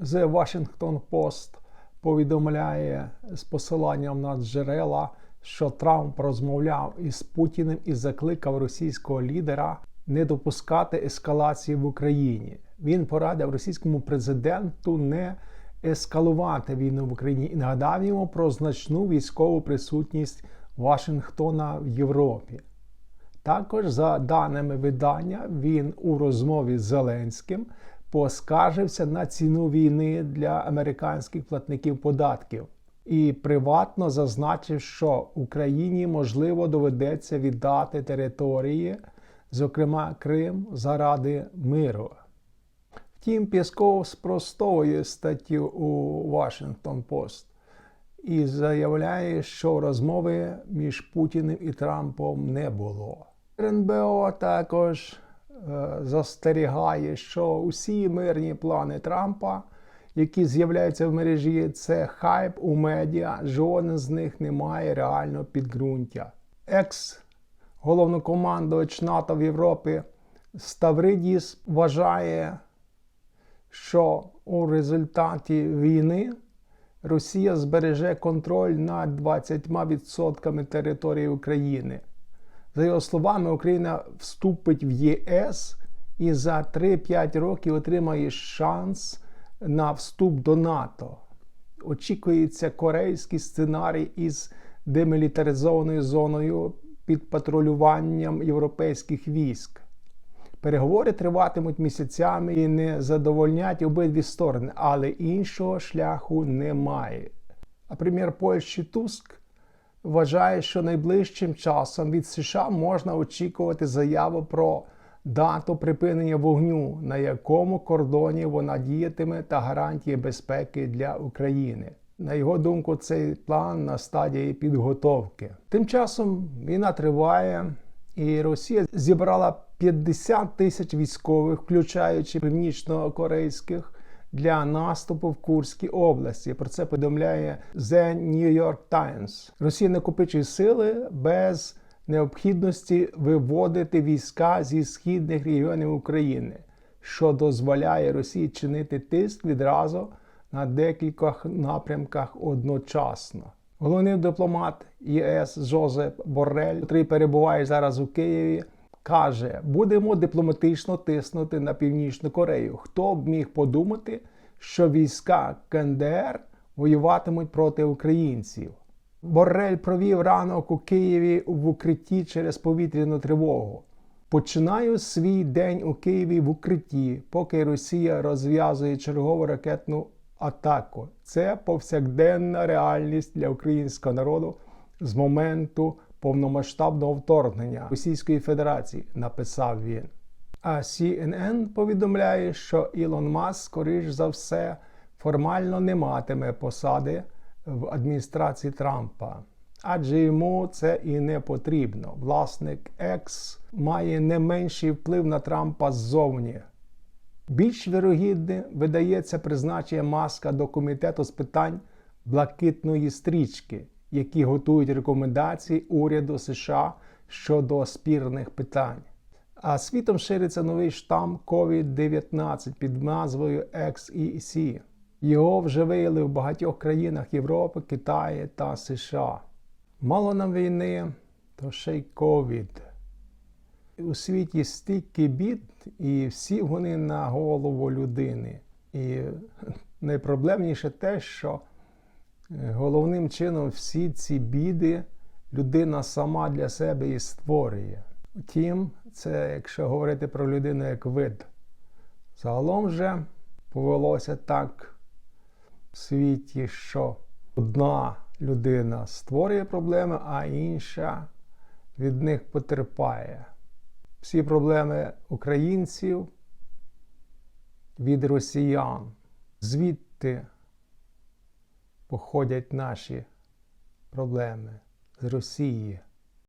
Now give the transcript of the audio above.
The Washington Post повідомляє з посиланням на джерела, що Трамп розмовляв із Путіним і закликав російського лідера не допускати ескалації в Україні. Він порадив російському президенту не ескалувати війну в Україні і нагадав йому про значну військову присутність Вашингтона в Європі. Також, за даними видання, він у розмові з Зеленським поскаржився на ціну війни для американських платників податків і приватно зазначив, що Україні можливо доведеться віддати території, зокрема Крим, заради миру. Втім, Пєсков спростовує статтю у Washington Post і заявляє, що розмови між Путіним і Трампом не було. РНБО також застерігає, що усі мирні плани Трампа, які з'являються в мережі, це хайп у медіа, жоден з них не має реального підґрунтя. Екс головнокомандувач НАТО в Європі Ставридіс вважає, що у результаті війни Росія збереже контроль над 20% території України. За його словами, Україна вступить в ЄС і за 3-5 років отримає шанс на вступ до НАТО. Очікується корейський сценарій із демілітаризованою зоною під патрулюванням європейських військ. Переговори триватимуть місяцями і не задовольнять обидві сторони, але іншого шляху немає. А прем'єр Польщі Туск вважає, що найближчим часом від США можна очікувати заяву про дату припинення вогню, на якому кордоні вона діятиме та гарантії безпеки для України. На його думку, цей план на стадії підготовки. Тим часом війна триває, і Росія зібрала 50 тисяч військових, включаючи північно-корейських, для наступу в Курській області. Про це повідомляє The New York Times. Росія накопичує сили без необхідності виводити війська зі східних регіонів України, що дозволяє Росії чинити тиск відразу на декількох напрямках одночасно. Головний дипломат ЄС Жозеп Боррель, який перебуває зараз у Києві, каже: будемо дипломатично тиснути на Північну Корею. Хто б міг подумати, що війська КНДР воюватимуть проти українців? Боррель провів ранок у Києві в укритті через повітряну тривогу. Починаю свій день у Києві в укритті, поки Росія розв'язує чергову ракетну атаку. Це повсякденна реальність для українського народу з моменту повномасштабного вторгнення Російської Федерації, написав він. А CNN повідомляє, що Ілон Маск, скоріш за все, формально не матиме посади в адміністрації Трампа. Адже йому це і не потрібно. Власник X має не менший вплив на Трампа ззовні. Більш вірогідне видається призначення маска до комітету з питань блакитної стрічки, які готують рекомендації уряду США щодо спірних питань. А світом шириться новий штам COVID-19 під назвою XEC. Його вже виявили в багатьох країнах Європи, Китаї та США. Мало нам війни, то ще й ковід. У світі стільки бід, і всі вони на голову людини. І найпроблемніше те, що головним чином всі ці біди людина сама для себе і створює. Втім, це якщо говорити про людину як вид. Загалом же повелося так в світі, що одна людина створює проблеми, а інша від них потерпає. Всі проблеми українців від росіян. Звідти походять наші проблеми з Росії.